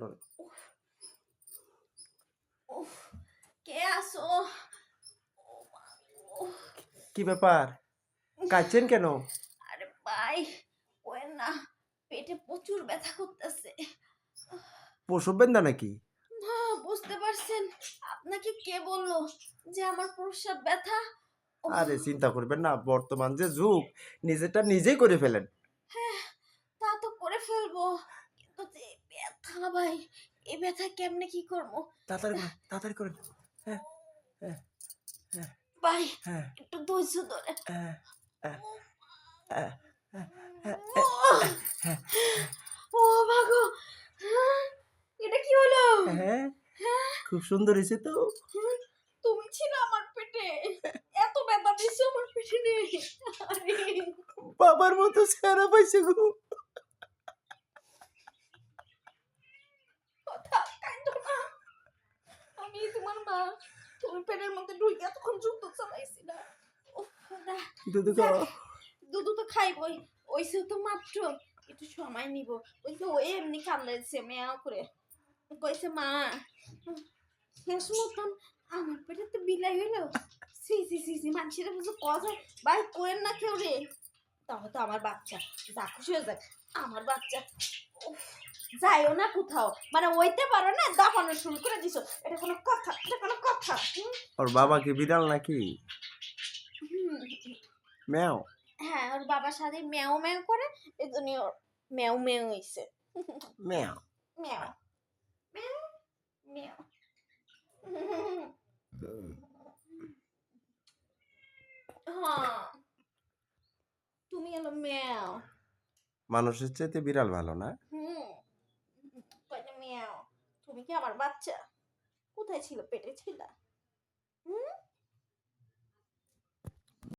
নড়ে। কে আসো কি ব্যাপার? কাঁদছেন কেন? আরে ভাই ওই না পেটে প্রচুর ব্যথা করতেছে। প্রসব বেন্দা নাকি? না বুঝতে পারছেন আপনাকে কে বলল যে আমার প্রস্রাব ব্যথা? আরে চিন্তা করবেন না বর্তমান যে যুগ নিজেটা নিজেই করে ফেলেন। হ্যাঁ তা তো করে ফেলব কিন্তু যে ভাই এই ব্যথা কেমনে কি করব? তাড়াতাড়ি করেন তাড়াতাড়ি করেন। ভাই হ্যাঁ। একটু ধৈর্য ধরে। হ্যাঁ হ্যাঁ, হ্যাঁ, হ্যাঁ, ও ভাগো হ্যাঁ, এটা কি হলো? হ্যাঁ খুব সুন্দর হয়েছে তো। হ্যাঁ, তুমি ছিল আমার পেটে। এত ব্যথা দিছো আমার পেটে আরে। বাবার মতো সারা পাইছে গো কথা কাঁদো না আমি তুমি পেটের মধ্যে ঢুকে এতক্ষণ যুদ্ধ চালাইছি না। দুধু দুধ তো খাইবই। ওইসে তো মাত্র একটু সময় নিব। ওই তো ওই এমনি কামড়াইছে মেয়াও করে। কইছে মা শেষ মতন আমার পেটে তো বিলাই হইল। সি সি সি সি মানুষের কিছু কথা ভাই কোয়েন না কেউ রে? তাও তো আমার বাচ্চা। যা খুশি হয়ে যাক। আমার বাচ্চা। যাইও না কোথাও। মানে ওইতে পারো না দাফানো শুরু করে দিছো। এটা কোনো কথা এটা কোনো কথা? ওর বাবা কি বিড়াল নাকি? ম্যাও? হ্যাঁ ওর বাবার সাথে ম্যাও ম্যাও করে এই জন্য ওর ম্যাও ম্যাও হয়েছে ম্যাও? ম্যাও। ম্যাও ম্যাও। হ্যাঁ। তুমি এলো ম্যাও। মানুষের চাইতে বিড়াল ভালো না? হুম। তুমি কি আমার বাচ্চা? কোথায় ছিল পেটে ছিল?